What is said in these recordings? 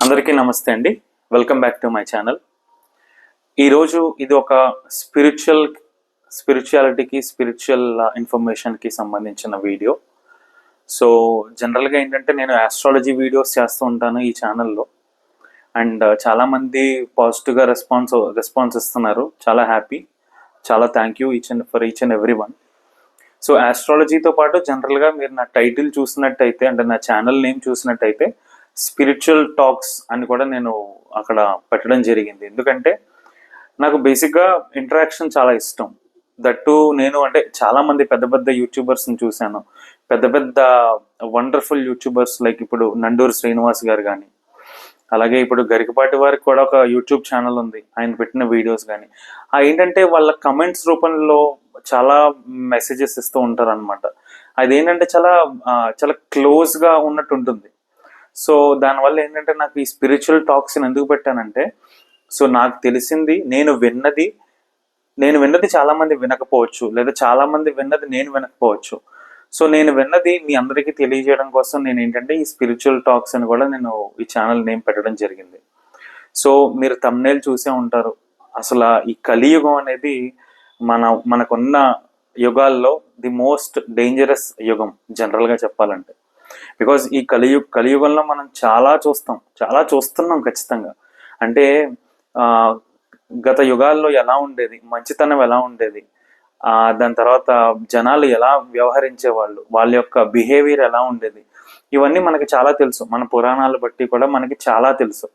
అందరికీ నమస్తే అండి. Welcome back to my channel ఈరోజు ఇది ఒక స్పిరిచువల్ స్పిరిచువాలిటీకి స్పిరిచువల్ ఇన్ఫర్మేషన్కి సంబంధించిన వీడియో. సో జనరల్గా ఏంటంటే నేను ఆస్ట్రాలజీ వీడియోస్ చేస్తూ ఉంటాను ఈ ఛానల్లో అండ్ uh, చాలామంది పాజిటివ్గా రెస్పాన్స్ రెస్పాన్స్ ఇస్తున్నారు. చాలా హ్యాపీ చాలా thank you each and for each and every one so ఆస్ట్రాలజీతో పాటు జనరల్గా మీరు నా టైటిల్ చూసినట్టయితే అంటే నా ఛానల్ నేమ్ చూసినట్టయితే స్పిరిచువల్ టాక్స్ అని కూడా నేను అక్కడ పెట్టడం జరిగింది. ఎందుకంటే నాకు బేసిక్గా ఇంటరాక్షన్ చాలా ఇష్టం. దట్టు నేను అంటే చాలామంది పెద్ద పెద్ద యూట్యూబర్స్ని చూశాను. పెద్ద పెద్ద వండర్ఫుల్ యూట్యూబర్స్ లైక్ ఇప్పుడు నండూరు శ్రీనివాస్ గారు కానీ అలాగే ఇప్పుడు గరికపాటి వారికి కూడా ఒక యూట్యూబ్ ఛానల్ ఉంది. ఆయన పెట్టిన వీడియోస్ కానీ ఆ ఏంటంటే వాళ్ళ కమెంట్స్ రూపంలో చాలా మెసేజెస్ ఇస్తూ ఉంటారు అనమాట అదేంటంటే చాలా చాలా క్లోజ్గా ఉన్నట్టు ఉంటుంది సో దానివల్ల ఏంటంటే నాకు ఈ స్పిరిచువల్ టాక్స్ ఎందుకు పెట్టానంటే సో నాకు తెలిసింది నేను విన్నది నేను విన్నది చాలామంది వినకపోవచ్చు లేదా చాలామంది విన్నది నేను వినకపోవచ్చు. సో నేను విన్నది మీ అందరికీ తెలియజేయడం కోసం నేను ఏంటంటే ఈ స్పిరిచువల్ టాక్స్ అని కూడా నేను ఈ ఛానల్ నేమ్ పెట్టడం జరిగింది. సో మీరు తమ్నేల్ చూసే ఉంటారు. అసలు ఈ కలియుగం అనేది మన మనకున్న యుగాల్లో ది మోస్ట్ డేంజరస్ యుగం జనరల్గా చెప్పాలంటే. బికాజ్ ఈ కలియు కలియుగంలో మనం చాలా చూస్తాం. చాలా చూస్తున్నాం ఖచ్చితంగా. అంటే ఆ, గత యుగాల్లో ఎలా ఉండేది? మంచితనం ఎలా ఉండేది? దాని తర్వాత జనాలు ఎలా వ్యవహరించేవాళ్ళు? వాళ్ళ యొక్క బిహేవియర్ ఎలా ఉండేది? ఇవన్నీ మనకి చాలా తెలుసు. మన పురాణాలు బట్టి కూడా మనకి చాలా తెలుసు.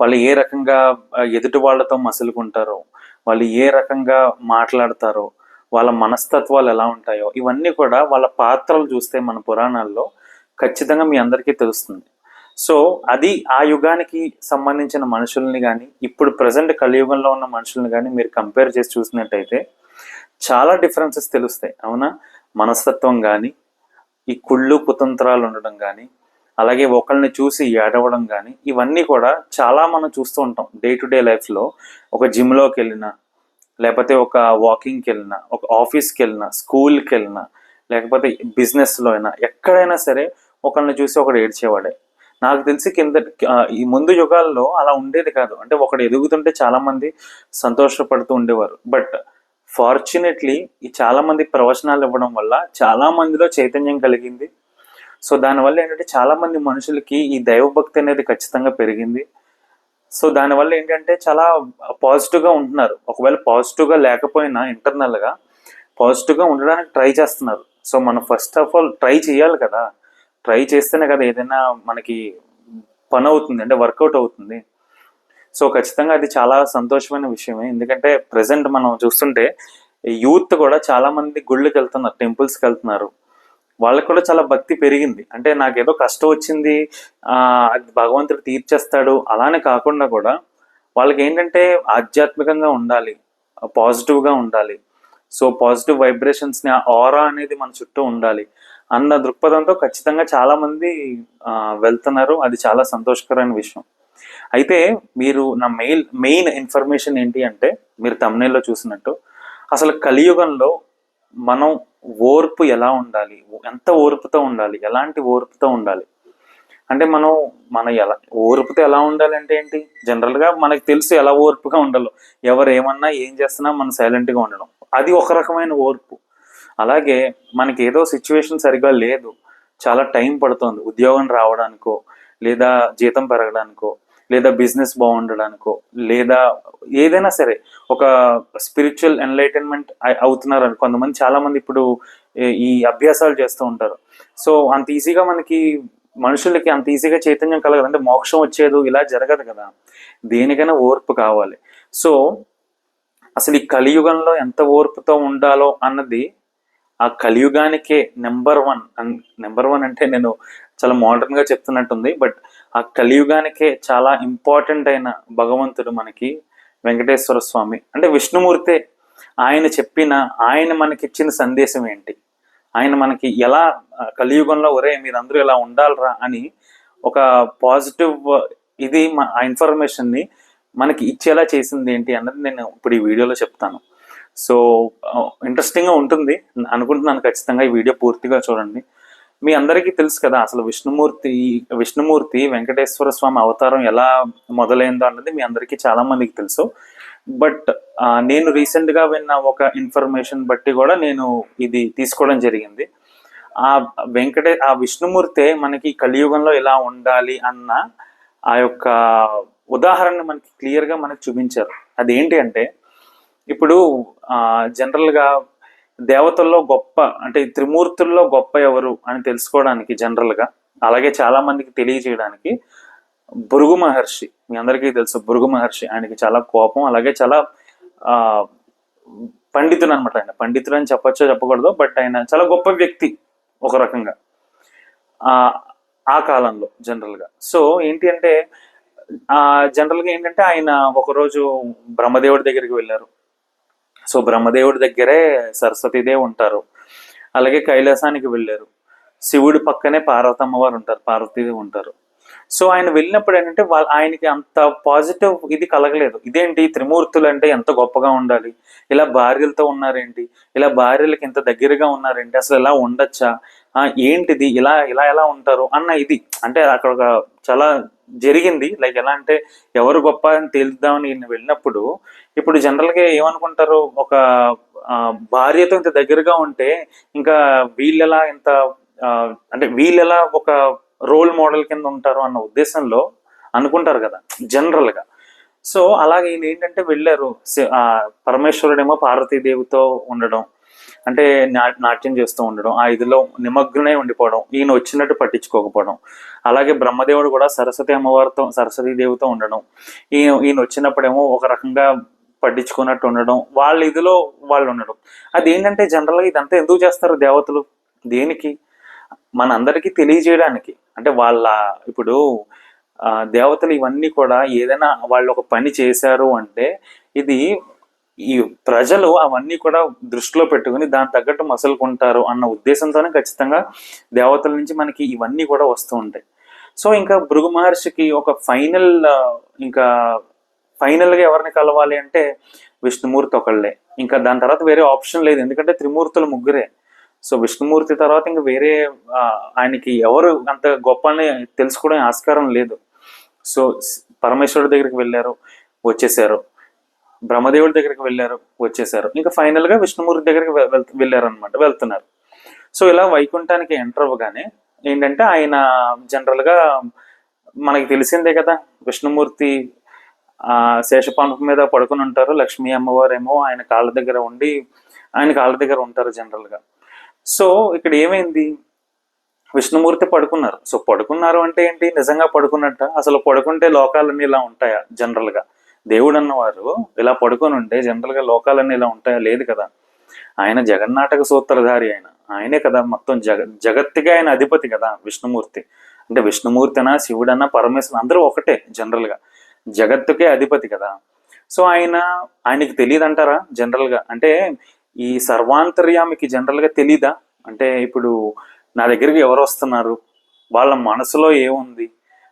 వాళ్ళు ఏ రకంగా ఎదుటి వాళ్ళతో మసులుకుంటారో వాళ్ళు ఏ రకంగా మాట్లాడతారో వాళ్ళ మనస్తత్వాలు ఎలా ఉంటాయో ఇవన్నీ కూడా వాళ్ళ పాత్రలు చూస్తే మన పురాణాల్లో ఖచ్చితంగా మీ అందరికీ తెలుస్తుంది. సో అది ఆ యుగానికి సంబంధించిన మనుషుల్ని కానీ ఇప్పుడు ప్రజెంట్ కలియుగంలో ఉన్న మనుషుల్ని కానీ మీరు కంపేర్ చేసి చూసినట్టయితే చాలా డిఫరెన్సెస్ తెలుస్తాయి. అవునా? మనస్తత్వం కానీ ఈ కుళ్ళు కుతంత్రాలు ఉండడం కానీ అలాగే ఒకళ్ళని చూసి ఏడవడం కానీ ఇవన్నీ కూడా చాలా మనం చూస్తూ ఉంటాం. డే టు డే లైఫ్లో ఒక జిమ్లోకి వెళ్ళినా లేకపోతే ఒక వాకింగ్కి వెళ్ళినా ఒక ఆఫీస్కి వెళ్ళినా స్కూల్కి వెళ్ళినా లేకపోతే బిజినెస్లో అయినా ఎక్కడైనా సరే ఒకరిని చూసి ఒకడు ఏడ్చేవాడే. నాకు తెలిసి కింద ఈ ముందు యుగాల్లో అలా ఉండేది కాదు. అంటే ఒకడు ఎదుగుతుంటే చాలామంది సంతోషపడుతూ ఉండేవారు. బట్ ఫార్చునేట్లీ ఈ చాలామంది ప్రవచనాలు ఇవ్వడం వల్ల చాలా మందిలో చైతన్యం కలిగింది. సో దానివల్ల ఏంటంటే చాలామంది మనుషులకి ఈ దైవభక్తి అనేది ఖచ్చితంగా పెరిగింది. సో దానివల్ల ఏంటంటే చాలా పాజిటివ్గా ఉంటున్నారు. ఒకవేళ పాజిటివ్గా లేకపోయినా ఇంటర్నల్గా పాజిటివ్గా ఉండడానికి ట్రై చేస్తున్నారు. సో మనం ఫస్ట్ ఆఫ్ ఆల్ ట్రై చేయాలి కదా. ట్రై చేస్తేనే కదా ఏదైనా మనకి పని అవుతుంది అంటే వర్కౌట్ అవుతుంది. సో ఖచ్చితంగా అది చాలా సంతోషమైన విషయమే. ఎందుకంటే ప్రజెంట్ మనం చూస్తుంటే యూత్ కూడా చాలామంది గుళ్ళకి వెళ్తున్నారు టెంపుల్స్కి వెళ్తున్నారు. వాళ్ళకి కూడా చాలా భక్తి పెరిగింది. అంటే నాకేదో కష్టం వచ్చింది అది భగవంతుడు తీర్చేస్తాడు అలానే కాకుండా కూడా వాళ్ళకి ఏంటంటే ఆధ్యాత్మికంగా ఉండాలి పాజిటివ్గా ఉండాలి. సో పాజిటివ్ వైబ్రేషన్స్ని ఆ ఆరా అనేది మన చుట్టూ ఉండాలి. అన్న దృక్పథంతో ఖచ్చితంగా చాలామంది వెళ్తున్నారు. అది చాలా సంతోషకరమైన విషయం. అయితే మీరు నా మెయిల్ మెయిన్ ఇన్ఫర్మేషన్ ఏంటి అంటే మీరు తమిళలో చూసినట్టు అసలు కలియుగంలో మనం ఓర్పు ఎలా ఉండాలి? ఎంత ఓర్పుతో ఉండాలి? ఎలాంటి ఓర్పుతో ఉండాలి? అంటే మనం మన ఎలా ఓర్పుతో ఎలా ఉండాలి అంటే ఏంటి జనరల్గా మనకు తెలుసు ఎలా ఓర్పుగా ఉండాలో. ఎవరు ఏమన్నా ఏం చేస్తున్నా మనం సైలెంట్గా ఉండడం. అది ఒక రకమైన ఓర్పు. అలాగే మనకి ఏదో సిచ్యువేషన్ సరిగా లేదు. చాలా టైం పడుతుంది. ఉద్యోగం రావడానికో లేదా జీతం పెరగడానికో. లేదా బిజినెస్ బాగుండడానికో లేదా ఏదైనా సరే ఒక స్పిరిచువల్ ఎన్లైటన్మెంట్ అవుతున్నారు అని కొంతమంది చాలామంది ఇప్పుడు ఈ- అభ్యాసాలు చేస్తూ ఉంటారు. సో అంత ఈజీగా మనకి మనుషులకి అంత ఈజీగా చైతన్యం కలగదు. అంటే మోక్షం వచ్చేది ఇలా జరగదు కదా. దేనికైనా ఓర్పు కావాలి. సో అసలు ఈ కలియుగంలో ఎంత ఓర్పుతో ఉండాలో అన్నది ఆ కలియుగానికే నెంబర్ వన్ నెంబర్ వన్ అంటే నేను చాలా మోడర్న్గా చెప్తున్నట్టుంది. బట్ ఆ కలియుగానికే చాలా ఇంపార్టెంట్ అయిన భగవంతుడు మనకి వెంకటేశ్వర స్వామి. అంటే విష్ణుమూర్తే ఆయన చెప్పిన ఆయన మనకిచ్చిన సందేశం ఏంటి? ఆయన మనకి ఎలా కలియుగంలో ఒరే మీరందరూ ఇలా ఉండాలరా అని ఒక పాజిటివ్ ఇది ఆ ఇన్ఫర్మేషన్ని మనకి ఇచ్చేలా చేసింది ఏంటి అన్నది నేను ఇప్పుడు ఈ వీడియోలో చెప్తాను. సో ఇంట్రెస్టింగ్గా ఉంటుంది. అనుకుంటున్నాను ఖచ్చితంగా ఈ వీడియో పూర్తిగా చూడండి. మీ అందరికీ తెలుసు కదా అసలు విష్ణుమూర్తి విష్ణుమూర్తి వెంకటేశ్వర స్వామి అవతారం ఎలా మొదలైందో అన్నది మీ అందరికీ చాలా మందికి తెలుసు. బట్ నేను రీసెంట్గా విన్న ఒక ఇన్ఫర్మేషన్ బట్టి కూడా నేను ఇది తీసుకోవడం జరిగింది. ఆ వెంకటే ఆ విష్ణుమూర్తే మనకి కలియుగంలో ఎలా ఉండాలి అన్న ఆ యొక్క ఉదాహరణ మనకి క్లియర్గా మనకు చూపించారు. చూపించారు అదేంటి అంటే ఇప్పుడు జనరల్గా దేవతల్లో గొప్ప అంటే త్రిమూర్తుల్లో గొప్ప ఎవరు అని తెలుసుకోవడానికి జనరల్గా అలాగే చాలా మందికి తెలియజేయడానికి భృగు మహర్షి మీ అందరికీ తెలుసు భృగు మహర్షి ఆయనకి చాలా కోపం అలాగే చాలా ఆ పండితుడు అనమాట ఆయన. పండితుడు అని చెప్పచ్చో చెప్పకూడదు బట్ ఆయన చాలా గొప్ప వ్యక్తి ఒక రకంగా ఆ కాలంలో జనరల్గా సో ఏంటి అంటే జనరల్గా ఏంటంటే ఆయన ఒకరోజు బ్రహ్మదేవుడి దగ్గరికి వెళ్ళారు. సో బ్రహ్మదేవుడి దగ్గరే సరస్వతీదేవి ఉంటారు. అలాగే కైలాసానికి వెళ్ళారు. శివుడి పక్కనే పార్వతమ్మ వారు ఉంటారు. పార్వతీదేవి ఉంటారు. సో ఆయన వెళ్ళినప్పుడు ఏంటంటే వాళ్ళ ఆయనకి అంత పాజిటివ్ ఇది కలగలేదు. ఇదేంటి? త్రిమూర్తులు అంటే ఎంత గొప్పగా ఉండాలి? ఇలా భార్యలతో ఉన్నారేంటి? ఇలా భార్యలకి ఇంత దగ్గరగా ఉన్నారేంటి? అసలు ఇలా ఉండొచ్చా? ఏంటిది? ఇలా ఇలా ఎలా ఉంటారు? అన్న ఇది. అంటే అక్కడ ఒక చాలా జరిగింది. లైక్ ఎలా అంటే ఎవరు గొప్ప అని తేలుద్దామని వెళ్ళినప్పుడు ఇప్పుడు జనరల్గా ఏమనుకుంటారు? ఒక భార్యతో ఇంత దగ్గరగా ఉంటే ఇంకా వీళ్ళెలా ఇంత ఆ, అంటే వీళ్ళెలా ఒక రోల్ మోడల్ కింద ఉంటారు అన్న ఉద్దేశంలో అనుకుంటారు కదా జనరల్గా సో అలాగే ఈయన ఏంటంటే వెళ్ళారు పరమేశ్వరుడేమో పార్వతీదేవితో ఉండడం అంటే నా- నాట్యం చేస్తూ ఉండడం ఆ ఇదిలో నిమగ్నమై ఉండిపోవడం ఈయన వచ్చినట్టు పట్టించుకోకపోవడం. అలాగే బ్రహ్మదేవుడు కూడా సరస్వతి అమ్మవారితో సరస్వతి దేవితో ఉండడం. ఈయన ఈయన వచ్చినప్పుడేమో ఒక రకంగా పట్టించుకున్నట్టు ఉండడం వాళ్ళ ఇదిలో వాళ్ళు ఉండడం. అది ఏంటంటే జనరల్గా ఇదంతా ఎందుకు చేస్తారు దేవతలు? దేనికి? మన అందరికీ తెలియజేయడానికి. అంటే వాళ్ళ ఇప్పుడు దేవతలు ఇవన్నీ కూడా ఏదైనా వాళ్ళు ఒక పని చేశారు అంటే ఇది ఈ ప్రజలు అవన్నీ కూడా దృష్టిలో పెట్టుకుని దాని తగ్గట్టు మసలుకుంటారు అన్న ఉద్దేశంతోనే ఖచ్చితంగా దేవతల నుంచి మనకి ఇవన్నీ కూడా వస్తూ ఉంటాయి. సో ఇంకా భృగు మహర్షికి ఒక ఫైనల్ ఇంకా ఫైనల్గా ఎవరిని కలవాలి అంటే విష్ణుమూర్తి ఒకళ్ళే. ఇంకా దాని తర్వాత వేరే ఆప్షన్ లేదు. ఎందుకంటే త్రిమూర్తులు ముగ్గురే. సో విష్ణుమూర్తి తర్వాత ఇంకా వేరే ఆయనకి ఎవరు అంత గొప్ప అని తెలుసుకోవడం ఆస్కారం లేదు. సో పరమేశ్వరుడి దగ్గరికి వెళ్ళారు వచ్చేసారు. బ్రహ్మదేవుడి దగ్గరికి వెళ్ళారు వచ్చేసారు. ఇంకా ఫైనల్గా విష్ణుమూర్తి దగ్గరికి వె- వెళ్ళారు అనమాట వెళ్తున్నారు. సో ఇలా వైకుంఠానికి ఎంటర్ అవ్వగానే ఏంటంటే ఆయన జనరల్గా మనకి తెలిసిందే కదా విష్ణుమూర్తి ఆ శేషపాంప మీద పడుకుని ఉంటారు లక్ష్మీ అమ్మవారు ఏమో ఆయన కాళ్ళ దగ్గర ఉండి ఆయన కాళ్ళ దగ్గర ఉంటారు జనరల్గా. సో ఇక్కడ ఏమైంది? విష్ణుమూర్తి పడుకున్నారు. సో పడుకున్నారు అంటే ఏంటి? నిజంగా పడుకున్నట్ట? అసలు పడుకుంటే లోకాలన్నీ ఇలా ఉంటాయా? జనరల్గా దేవుడు అన్నవారు ఇలా పడుకొని ఉంటే జనరల్గా లోకాలన్నీ ఇలా ఉంటాయా? లేదు కదా. ఆయన జగన్నాటక సూత్రధారి ఆయన. ఆయనే కదా మొత్తం జగ జగత్తుగా ఆయన అధిపతి కదా విష్ణుమూర్తి. అంటే విష్ణుమూర్తినా శివుడన్నా పరమేశ్వరు అందరూ ఒకటే జనరల్గా జగత్తుకే అధిపతి కదా. సో ఆయన ఆయనకి తెలియదు అంటారా జనరల్గా అంటే ఈ సర్వాంతర్యామికి జనరల్గా తెలీదా? అంటే ఇప్పుడు నా దగ్గరికి ఎవరు వస్తున్నారు? వాళ్ళ మనసులో ఏముంది?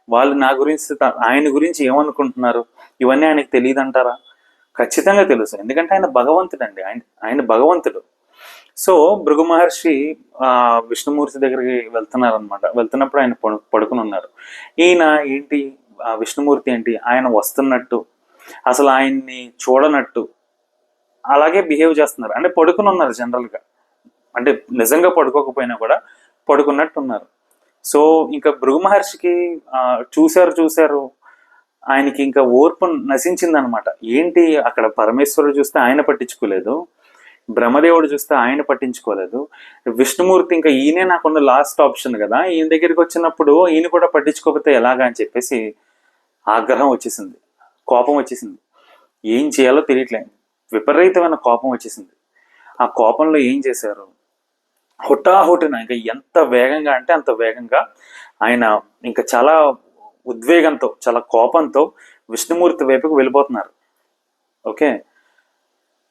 వాళ్ళు నా గురించి ఆయన గురించి ఏమనుకుంటున్నారు? ఇవన్నీ ఆయనకు తెలియదు అంటారా ఖచ్చితంగా తెలుసు ఎందుకంటే ఆయన భగవంతుడు అండి ఆయన ఆయన భగవంతుడు. సో భృగు మహర్షి విష్ణుమూర్తి దగ్గరికి వెళ్తున్నారు అనమాట వెళ్తున్నప్పుడు ఆయన పడు పడుకుని ఉన్నారు ఈయన ఏంటి? విష్ణుమూర్తి ఏంటి? ఆయన వస్తున్నట్టు అసలు ఆయన్ని చూడనట్టు అలాగే బిహేవ్ చేస్తున్నారు. అంటే పడుకుని ఉన్నారు జనరల్గా అంటే నిజంగా పడుకోకపోయినా కూడా పడుకున్నట్టు ఉన్నారు సో ఇంకా భృగు మహర్షికి చూశారు చూశారు. ఆయనకి ఇంకా ఓర్పు నశించింది అనమాట ఏంటి అక్కడ పరమేశ్వరుడు చూస్తే ఆయన పట్టించుకోలేదు. బ్రహ్మదేవుడు చూస్తే ఆయన పట్టించుకోలేదు. విష్ణుమూర్తి ఇంకా ఈయనే నాకున్న లాస్ట్ ఆప్షన్ కదా. ఈయన దగ్గరికి వచ్చినప్పుడు ఈయన కూడా పట్టించుకోకపోతే ఎలాగా అని చెప్పేసి ఆగ్రహం వచ్చేసింది. కోపం వచ్చేసింది. ఏం చేయాలో తెలియట్లేదు. విపరీతమైన కోపం వచ్చేసింది. ఆ కోపంలో ఏం చేశారు? హుటాహుటిన ఇంకా ఎంత వేగంగా అంటే అంత వేగంగా ఆయన ఇంకా చాలా ఉద్వేగంతో చాలా కోపంతో విష్ణుమూర్తి వైపుకు వెళ్ళిపోతున్నారు. ఓకే?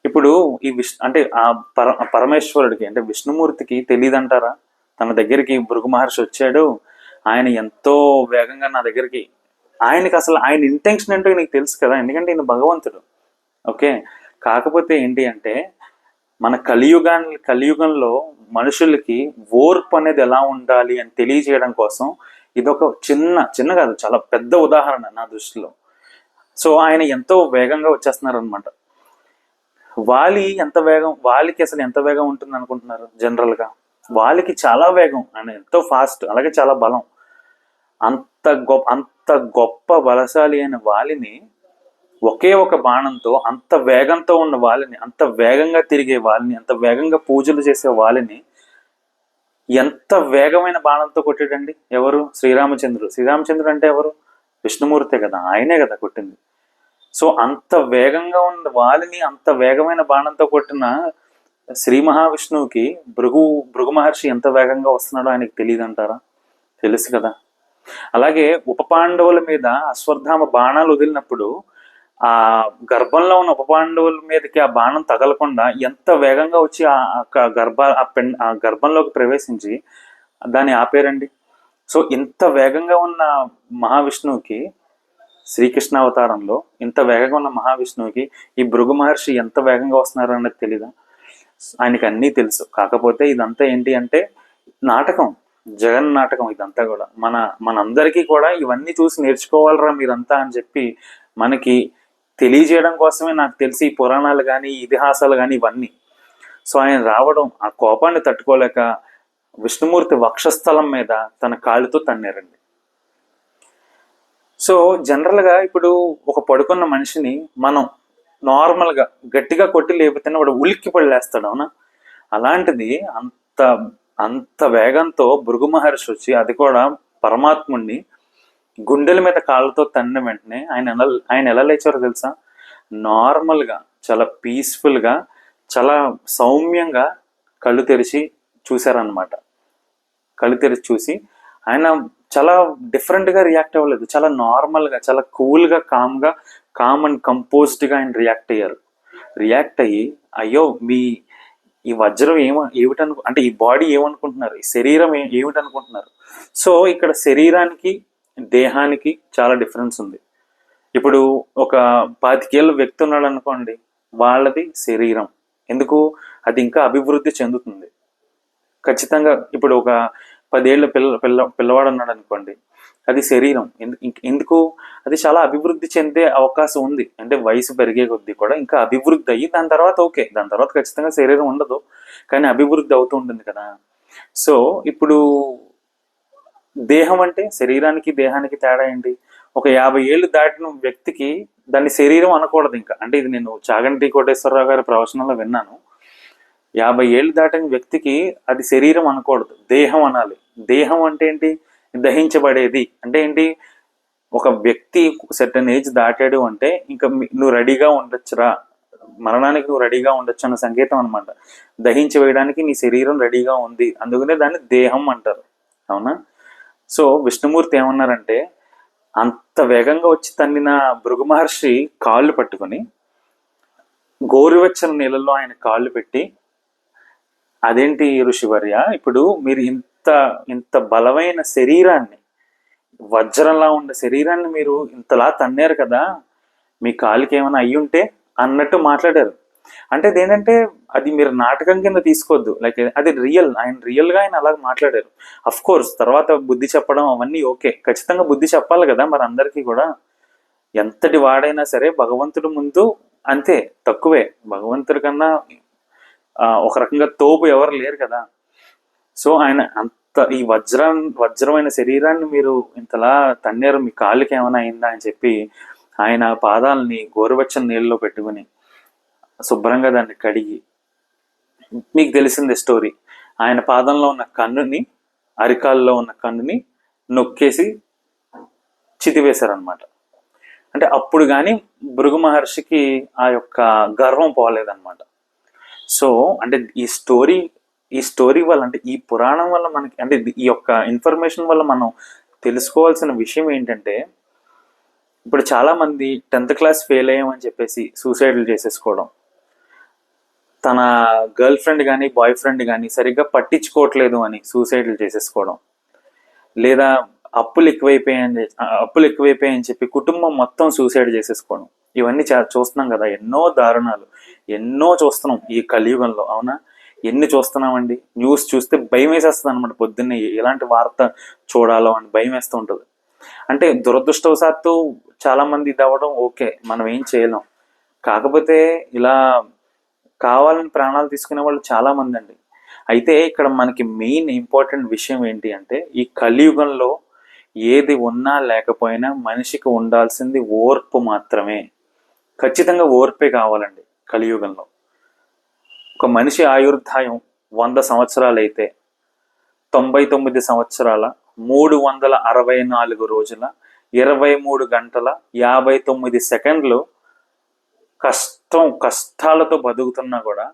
ఇప్పుడు ఈ విష్ అంటే ఆ పర పరమేశ్వరుడికి అంటే విష్ణుమూర్తికి తెలియదంటారా తన దగ్గరికి భృగు మహర్షి వచ్చాడు. ఆయన ఎంతో వేగంగా నా దగ్గరికి ఆయనకి అసలు ఆయన ఇంటెన్షన్ ఏంటో నీకు తెలుసు కదా? ఎందుకంటే ఈయన భగవంతుడు. ఓకే? కాకపోతే ఏంటి అంటే మన కలియుగా కలియుగంలో మనుషులకి ఓర్పు అనేది ఎలా ఉండాలి అని తెలియజేయడం కోసం ఇదొక చిన్న చిన్న కాదు చాలా పెద్ద ఉదాహరణ నా దృష్టిలో. సో ఆయన ఎంతో వేగంగా వచ్చేస్తున్నారు అనమాట వాలి ఎంత వేగం వాలికి అసలు ఎంత వేగం ఉంటుంది అనుకుంటున్నారు జనరల్గా? వాలికి చాలా వేగం ఆయన ఎంతో ఫాస్ట్ అలాగే చాలా బలం. అంత గొప్ప అంత గొప్ప బలశాలి అయిన వాలిని ఒకే ఒక బాణంతో అంత వేగంతో ఉన్న వాళ్ళని అంత వేగంగా తిరిగే వాళ్ళని అంత వేగంగా పూజలు చేసే వాళ్ళని ఎంత వేగమైన బాణంతో కొట్టాడండి? ఎవరు? శ్రీరామచంద్రుడు. శ్రీరామచంద్రుడు అంటే ఎవరు? విష్ణుమూర్తే కదా. ఆయనే కదా కొట్టింది. సో అంత వేగంగా ఉన్న వాళ్ళని అంత వేగమైన బాణంతో కొట్టిన శ్రీ మహావిష్ణువుకి భృగు భృగు మహర్షి ఎంత వేగంగా వస్తున్నాడో ఆయనకి తెలియదు అంటారా తెలుసు కదా. అలాగే ఉప పాండవుల మీద అశ్వత్థామ బాణాలు వదిలినప్పుడు ఆ గర్భంలో ఉన్న ఉపపాండవుల మీదకి ఆ బాణం తగలకుండా ఎంత వేగంగా వచ్చి ఆ ఆ గర్భ ఆ పెన్ ఆ గర్భంలోకి ప్రవేశించి దాన్ని ఆపేరండి? సో ఇంత వేగంగా ఉన్న మహావిష్ణువుకి శ్రీకృష్ణ అవతారంలో ఇంత వేగంగా ఉన్న మహావిష్ణువుకి ఈ భృగు మహర్షి ఎంత వేగంగా వస్తున్నారు అన్నది తెలీదా? ఆయనకి అన్నీ తెలుసు. కాకపోతే ఇదంతా ఏంటి అంటే నాటకం జగన్ నాటకం ఇదంతా కూడా. మన మనందరికీ కూడా ఇవన్నీ చూసి నేర్చుకోవాలరా మీరంతా అని చెప్పి మనకి తెలియజేయడం కోసమే నాకు తెలిసి ఈ పురాణాలు కానీ ఇతిహాసాలు కానీ ఇవన్నీ. సో ఆయన రావడం ఆ కోపాన్ని తట్టుకోలేక విష్ణుమూర్తి వక్షస్థలం మీద తన కాళ్ళతో తన్నారండి. సో జనరల్గా ఇప్పుడు ఒక పడుకున్న మనిషిని మనం నార్మల్గా గట్టిగా కొట్టి లేకపోతేనే వాడు ఉలిక్కి పడలేస్తాడు అవునా? అలాంటిది అంత అంత వేగంతో భృగు మహర్షి వచ్చి అది కూడా పరమాత్ముణ్ణి గుండెల మీద కాళ్ళతో తన్న వెంటనే ఆయన ఎలా ఆయన ఎలా లేచారో తెలుసా? నార్మల్గా చాలా పీస్ఫుల్గా చాలా సౌమ్యంగా కళ్ళు తెరిచి చూశారనమాట కళ్ళు తెరిచి చూసి ఆయన చాలా డిఫరెంట్గా రియాక్ట్ అవ్వలేదు. చాలా నార్మల్గా చాలా కూల్గా కామ్గా కామ్ అండ్ కంపోజ్డ్గా ఆయన రియాక్ట్ అయ్యారు. రియాక్ట్ అయ్యి అయ్యో మీ ఈ వజ్రం ఏమ ఏమిటను అంటే ఈ బాడీ ఏమనుకుంటున్నారు? ఈ శరీరం ఏమిటనుకుంటున్నారు? సో ఇక్కడ శరీరానికి దేహానికి చాలా డిఫరెన్స్ ఉంది. ఇప్పుడు ఒక పాతికేళ్ళ వ్యక్తి ఉన్నాడు అనుకోండి వాళ్ళది శరీరం. ఎందుకు? అది ఇంకా అభివృద్ధి చెందుతుంది. ఖచ్చితంగా ఇప్పుడు ఒక పదేళ్ళ పిల్ల పిల్ల పిల్లవాడు ఉన్నాడు అనుకోండి అది శరీరం. ఎందు- ఎందుకు? అది చాలా అభివృద్ధి చెందే అవకాశం ఉంది. అంటే వయసు పెరిగే కొద్దీ కూడా ఇంకా అభివృద్ధి అయ్యి దాని తర్వాత ఓకే. దాని తర్వాత ఖచ్చితంగా శరీరం ఉండదు. కానీ అభివృద్ధి అవుతూ ఉంటుంది కదా. సో ఇప్పుడు దేహం అంటే శరీరానికి దేహానికి తేడా ఏంటి? ఒక యాభై ఏళ్ళు దాటిన వ్యక్తికి దాన్ని శరీరం అనకూడదు ఇంకా. అంటే ఇది నేను చాగంటి కోటేశ్వరరావు గారి ప్రవచనంలో విన్నాను. యాభై ఏళ్ళు దాటిన వ్యక్తికి అది శరీరం అనకూడదు. దేహం అనాలి. దేహం అంటే ఏంటి? దహించబడేది. అంటే ఏంటి? ఒక వ్యక్తి సెటన్ ఏజ్ దాటాడు అంటే ఇంకా నువ్వు రెడీగా ఉండొచ్చురా. మరణానికి నువ్వు రెడీగా ఉండొచ్చు అన్న సంకేతం అనమాట దహించి వేయడానికి నీ శరీరం రెడీగా ఉంది. అందుకనే దాన్ని దేహం అంటారు. అవునా? సో విష్ణుమూర్తి ఏమన్నారంటే అంత వేగంగా వచ్చి తన్నిన భృగు మహర్షి కాళ్ళు పట్టుకొని గోరువెచ్చని నీళ్ళల్లో ఆయన కాళ్ళు పెట్టి అదేంటి ఋషివర్య ఇప్పుడు మీరు ఇంత ఇంత బలమైన శరీరాన్ని వజ్రంలా ఉన్న శరీరాన్ని మీరు ఇంతలా తన్నారు కదా మీ కాలుకి ఏమైనా అయ్యి ఉంటే అన్నట్టు మాట్లాడారు. అంటే అదేంటంటే అది మీరు నాటకం కింద తీసుకోవద్దు. లైక్ అది రియల్ ఆయన రియల్గా ఆయన అలా మాట్లాడారు. అఫ్ కోర్స్ తర్వాత బుద్ధి చెప్పడం అవన్నీ ఓకే ఖచ్చితంగా బుద్ధి చెప్పాలి కదా మరి అందరికీ కూడా. ఎంతటి వాడైనా సరే భగవంతుడు ముందు అంతే తక్కువే. భగవంతుడి కన్నా ఒక రకంగా తోపు ఎవరు లేరు కదా. సో ఆయన అంత ఈ వజ్రం వజ్రమైన శరీరాన్ని మీరు ఇంతలా తన్నేరు? మీ కాళ్ళకి ఏమైనా అయిందా అని చెప్పి ఆయన పాదాలని గోరువెచ్చని నీళ్ళలో పెట్టుకుని శుభ్రంగా దాన్ని కడిగి మీకు తెలిసిందే స్టోరీ. ఆయన పాదంలో ఉన్న కన్నుని అరికాల్లో ఉన్న కన్నుని నొక్కేసి చితివేశారనమాట అంటే అప్పుడు కానీ భృగు మహర్షికి ఆ యొక్క గర్వం పోలేదన్నమాట. సో అంటే ఈ స్టోరీ ఈ స్టోరీ వల్ల అంటే ఈ పురాణం వల్ల మనకి అంటే ఈ యొక్క ఇన్ఫర్మేషన్ వల్ల మనం తెలుసుకోవాల్సిన విషయం ఏంటంటే ఇప్పుడు చాలా మంది టెన్త్ క్లాస్ ఫెయిల్ అయ్యామని చెప్పేసి సూసైడ్లు చేసేసుకోవడం. తన గర్ల్ ఫ్రెండ్ కానీ బాయ్ ఫ్రెండ్ కానీ సరిగ్గా పట్టించుకోవట్లేదు అని సూసైడ్లు చేసేసుకోవడం. లేదా అప్పులు ఎక్కువైపోయాయని అప్పులు ఎక్కువైపోయాయని చెప్పి కుటుంబం మొత్తం సూసైడ్ చేసేసుకోవడం. ఇవన్నీ చా చూస్తున్నాం కదా ఎన్నో దారుణాలు. ఎన్నో చూస్తున్నాం ఈ కలియుగంలో అవునా? ఎన్ని చూస్తున్నామండి? న్యూస్ చూస్తే భయం వేసేస్తుంది అనమాట పొద్దున్నే. ఎలాంటి వార్త చూడాలో అని భయం వేస్తూ ఉంటుంది. అంటే దురదృష్టవశాత్తు చాలామంది ఇది అవ్వడం ఓకే మనం ఏం చేయలేం. కాకపోతే ఇలా కావాలని ప్రాణాలు తీసుకునే వాళ్ళు చాలా మంది అండి. అయితే ఇక్కడ మనకి మెయిన్ ఇంపార్టెంట్ విషయం ఏంటి అంటే ఈ కలియుగంలో ఏది ఉన్నా లేకపోయినా మనిషికి ఉండాల్సింది ఓర్పు మాత్రమే. ఖచ్చితంగా ఓర్పే కావాలండి కలియుగంలో. ఒక మనిషి ఆయుర్దాయం వంద సంవత్సరాలు అయితే తొంభై తొమ్మిది సంవత్సరాల మూడు వందల అరవై నాలుగు రోజుల ఇరవై మూడు గంటల యాభై తొమ్మిది సెకండ్లు కష్టం కష్టాలతో బతుకుతున్నా కూడా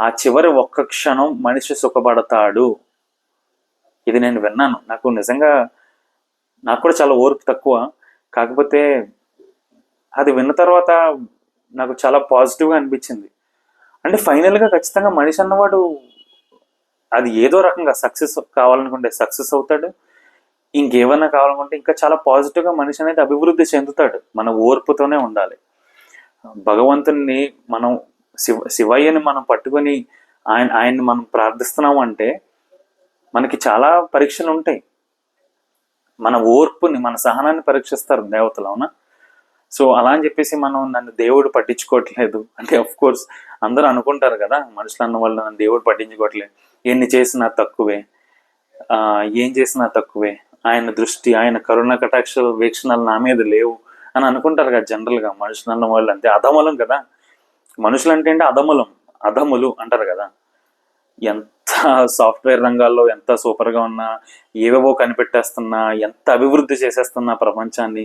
ఆ చివరి ఒక్క క్షణం మనిషి సుఖపడతాడు. ఇది నేను విన్నాను. నాకు నిజంగా నాకు కూడా చాలా ఓర్పు తక్కువ. కాకపోతే అది విన్న తర్వాత నాకు చాలా పాజిటివ్గా అనిపించింది. అంటే ఫైనల్గా ఖచ్చితంగా మనిషి అన్నవాడు అది ఏదో రకంగా సక్సెస్ కావాలనుకుంటే సక్సెస్ అవుతాడు. ఇంకేమన్నా కావాలనుకుంటే ఇంకా చాలా పాజిటివ్గా మనిషి అనేది అభివృద్ధి చెందుతాడు. మన ఓర్పుతోనే ఉండాలి. భగవంతుని మనం శివ శివయ్యని మనం పట్టుకొని ఆయన ఆయన్ని మనం ప్రార్థిస్తున్నాం అంటే మనకి చాలా పరీక్షలు ఉంటాయి మన ఓర్పుని మన సహనాన్ని పరీక్షిస్తారు దేవతలు అవునా? సో అలా అని చెప్పేసి మనం నన్ను దేవుడు పట్టించుకోవట్లేదు. అంటే అఫ్ కోర్స్ అందరూ అనుకుంటారు కదా మనుషులు అన్న వాళ్ళు నన్ను దేవుడు పట్టించుకోవట్లేదు. ఎన్ని చేసినా తక్కువే. ఏం చేసినా తక్కువే. ఆయన దృష్టి ఆయన కరుణ కటాక్ష వీక్షణలు నా మీద లేవు. అని అనుకుంటారు కదా జనరల్గా మనుషులు అన్న వాళ్ళు అంతే అధమలం కదా. మనుషులు అంటే ఏంటి? అధమలం. అధములు అంటారు కదా. ఎంత సాఫ్ట్వేర్ రంగాల్లో ఎంత సూపర్గా ఉన్నా ఏవేవో కనిపెట్టేస్తున్నా ఎంత అభివృద్ధి చేసేస్తున్నా ప్రపంచాన్ని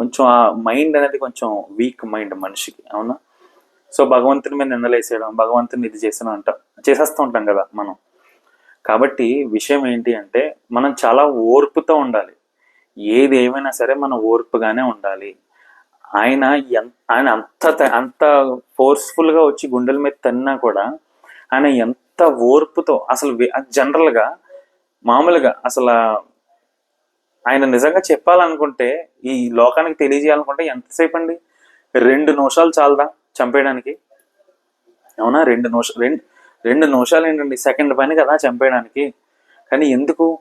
కొంచెం ఆ మైండ్ అనేది కొంచెం వీక్ మైండ్ మనిషికి అవునా? సో భగవంతుని మీద నిందలేసేయడం భగవంతుని ఇది చేసిన అంట చేసేస్తూ ఉంటాం కదా మనం. కాబట్టి విషయం ఏంటి అంటే మనం చాలా ఓర్పుతో ఉండాలి. ఏది ఏమైనా సరే మనం ఓర్పుగానే ఉండాలి. ఆయన ఆయన అంత త- అంత ఫోర్స్ఫుల్గా వచ్చి గుండెల మీద తన్నా కూడా ఆయన ఎంత ఓర్పుతో అసలు జనరల్గా మామూలుగా అసలు ఆయన నిజంగా చెప్పాలనుకుంటే ఈ లోకానికి తెలియజేయాలనుకుంటే ఎంతసేపు అండి రెండు నిమిషాలు చాలదా చంపేయడానికి? అవునా? రెండు నిమిషాలు రెండు రెండు నిమిషాలు ఏంటండి సెకండ్ పని కదా చంపేయడానికి. కానీ ఎందుకు?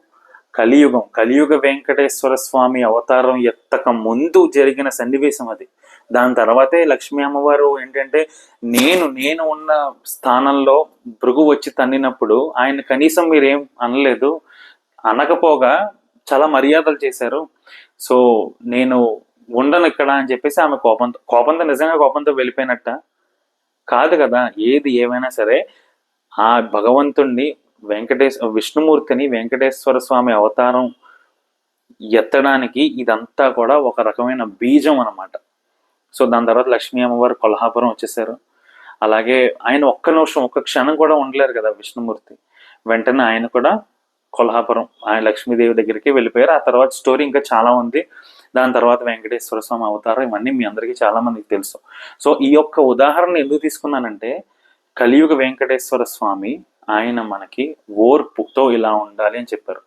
కలియుగం కలియుగ వెంకటేశ్వర స్వామి అవతారం ఎత్తక ముందు జరిగిన సన్నివేశం అది. దాని తర్వాతే లక్ష్మీ అమ్మవారు ఏంటంటే నేను నేను ఉన్న స్థానంలో భృగు వచ్చి తన్నినప్పుడు ఆయన కనీసం మీరేం అనలేదు. అనకపోగా చాలా మర్యాదలు చేశారు. సో నేను ఉండను ఇక్కడ అని చెప్పేసి ఆమె కోపంతో కోపంతో నిజంగా కోపంతో వెళ్ళిపోయినట్ట. కాదు కదా ఏది ఏమైనా సరే ఆ భగవంతుణ్ణి వెంకటేశ్ విష్ణుమూర్తిని వెంకటేశ్వర స్వామి అవతారం ఎత్తడానికి ఇదంతా కూడా ఒక రకమైన బీజం అనమాట సో దాని తర్వాత లక్ష్మీ అమ్మవారు కొల్హాపురం వచ్చేసారు. అలాగే ఆయన ఒక్క నిమిషం ఒక్క క్షణం కూడా ఉండలేరు కదా విష్ణుమూర్తి. వెంటనే ఆయన కూడా కొల్హాపురం ఆయన లక్ష్మీదేవి దగ్గరికి వెళ్ళిపోయారు. ఆ తర్వాత స్టోరీ ఇంకా చాలా ఉంది. దాని తర్వాత వెంకటేశ్వర స్వామి అవతారం ఇవన్నీ మీ అందరికీ చాలా మందికి తెలుసు. సో ఈ యొక్క ఉదాహరణ ఎందుకు తీసుకున్నానంటే కలియుగ వెంకటేశ్వర స్వామి ఆయన మనకి ఓర్పుతో ఇలా ఉండాలి అని చెప్పారు.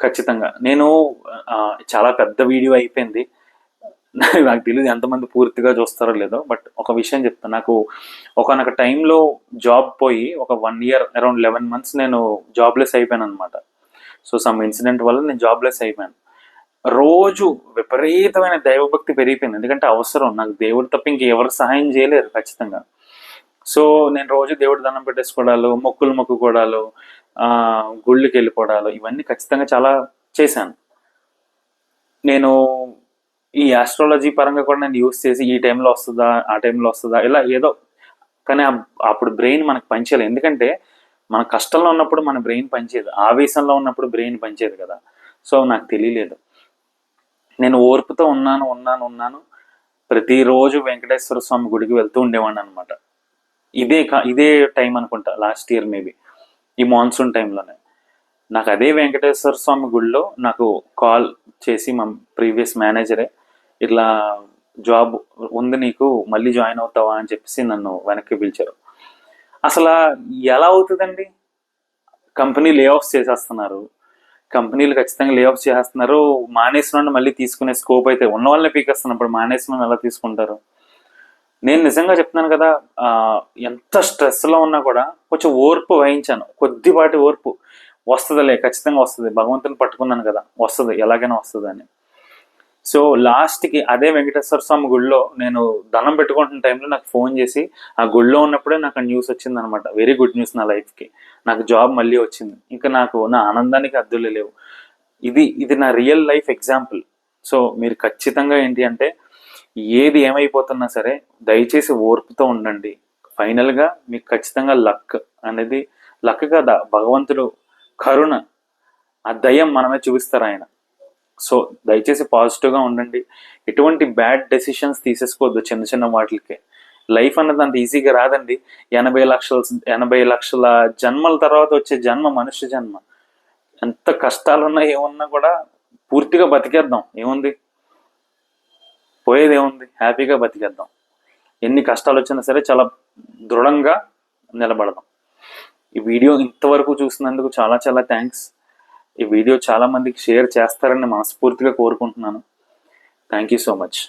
ఖచ్చితంగా. నేను చాలా పెద్ద వీడియో అయిపోయింది. నాకు తెలియదు ఎంతమంది పూర్తిగా చూస్తారో లేదో బట్ ఒక విషయం చెప్తాను నాకు ఒకనొక టైంలో జాబ్ పోయి ఒక one year around eleven months నేను జాబ్లెస్ అయిపోయాను అనమాట సో సమ్ ఇన్సిడెంట్ వల్ల నేను జాబ్లెస్ అయిపోయాను. రోజు విపరీతమైన దైవభక్తి పెరిగిపోయింది. ఎందుకంటే అవసరం. నాకు దేవుడు తప్ప ఇంకెవరు సహాయం చేయలేరు ఖచ్చితంగా. సో నేను రోజు దేవుడి దండం పెట్టేసుకోవడాలు మొక్కులు మొక్కుకోవడాలు గుళ్ళకి వెళ్ళిపోవడాలు ఇవన్నీ ఖచ్చితంగా చాలా చేశాను. నేను ఈ ఆస్ట్రాలజీ పరంగా కూడా నేను యూస్ చేసి ఈ టైంలో వస్తుందా ఆ టైంలో వస్తుందా ఇలా ఏదో కానీ అప్పుడు బ్రెయిన్ మనకు పనిచేయలేదు. ఎందుకంటే మన కష్టంలో ఉన్నప్పుడు మన బ్రెయిన్ పనిచేయదు. ఆవేశంలో ఉన్నప్పుడు బ్రెయిన్ పనిచేయదు కదా. సో నాకు తెలియలేదు. నేను ఓర్పుతో ఉన్నాను ఉన్నాను ఉన్నాను. ప్రతిరోజు వెంకటేశ్వర స్వామి గుడికి వెళ్తూ ఉండేవాడిని అనమాట ఇదే కా- ఇదే టైం అనుకుంటా లాస్ట్ ఇయర్ మేబీ ఈ మాన్సూన్ టైంలోనే నాకు అదే వెంకటేశ్వర స్వామి గుడిలో నాకు కాల్ చేసి మా ప్రీవియస్ మేనేజరే ఇట్లా జాబ్ ఉంది నీకు మళ్ళీ జాయిన్ అవుతావా? అని చెప్పేసి నన్ను వెనక్కి పిలిచారు. అసలు ఎలా అవుతుందండి? కంపెనీ లే ఆఫ్స్ చేసేస్తున్నారు. కంపెనీలు ఖచ్చితంగా లే ఆఫ్ చేసేస్తున్నారు. మానేసిన మళ్ళీ తీసుకునే స్కోప్ అయితే ఉన్న వాళ్ళని పీకేస్తున్నప్పుడు మానేసిన ఎలా తీసుకుంటారు? నేను నిజంగా చెప్తున్నాను కదా ఎంత స్ట్రెస్లో ఉన్నా కూడా కొంచెం ఓర్పు వహించాను. కొద్దిపాటి ఓర్పు వస్తుందిలే ఖచ్చితంగా వస్తుంది. భగవంతుని పట్టుకున్నాను కదా వస్తుంది ఎలాగైనా వస్తుంది అని. సో లాస్ట్కి అదే వెంకటేశ్వర స్వామి గుడిలో నేను దండం పెట్టుకుంటున్న టైంలో నాకు ఫోన్ చేసి ఆ గుడిలో ఉన్నప్పుడే నాకు ఆ న్యూస్ వచ్చింది అనమాట వెరీ గుడ్ న్యూస్ నా లైఫ్కి. నాకు జాబ్ మళ్ళీ వచ్చింది. ఇంకా నాకు నా ఆనందానికి అద్దులు లేవు. ఇది ఇది నా రియల్ లైఫ్ ఎగ్జాంపుల్. సో మీరు ఖచ్చితంగా ఏంటి అంటే ఏది ఏమైపోతున్నా సరే దయచేసి ఓర్పుతో ఉండండి. ఫైనల్గా మీకు ఖచ్చితంగా లక్ అనేది లక్ కదా భగవంతుడు కరుణ ఆ దయ్యం మనమే చూపిస్తారు ఆయన. సో దయచేసి పాజిటివ్గా ఉండండి. ఎటువంటి బ్యాడ్ డెసిషన్స్ తీసేసుకోవద్దు చిన్న చిన్న వాటికి లైఫ్ అన్నది అంత ఈజీగా రాదండి. ఎనభై లక్షల ఎనభై లక్షల జన్మల తర్వాత వచ్చే జన్మ మనుష్య జన్మ. ఎంత కష్టాలు ఉన్నా ఏమున్నా కూడా పూర్తిగా బతికేద్దాం. ఏముంది? పోయేదేముంది హ్యాపీగా బతికేద్దాం. ఎన్ని కష్టాలు వచ్చినా సరే చాలా దృఢంగా నిలబడదాం. ఈ వీడియో ఇంతవరకు చూసినందుకు చాలా చాలా థ్యాంక్స్ ఈ వీడియో చాలా మందికి షేర్ చేస్తారని మనస్ఫూర్తిగా కోరుకుంటున్నాను. Thank you so much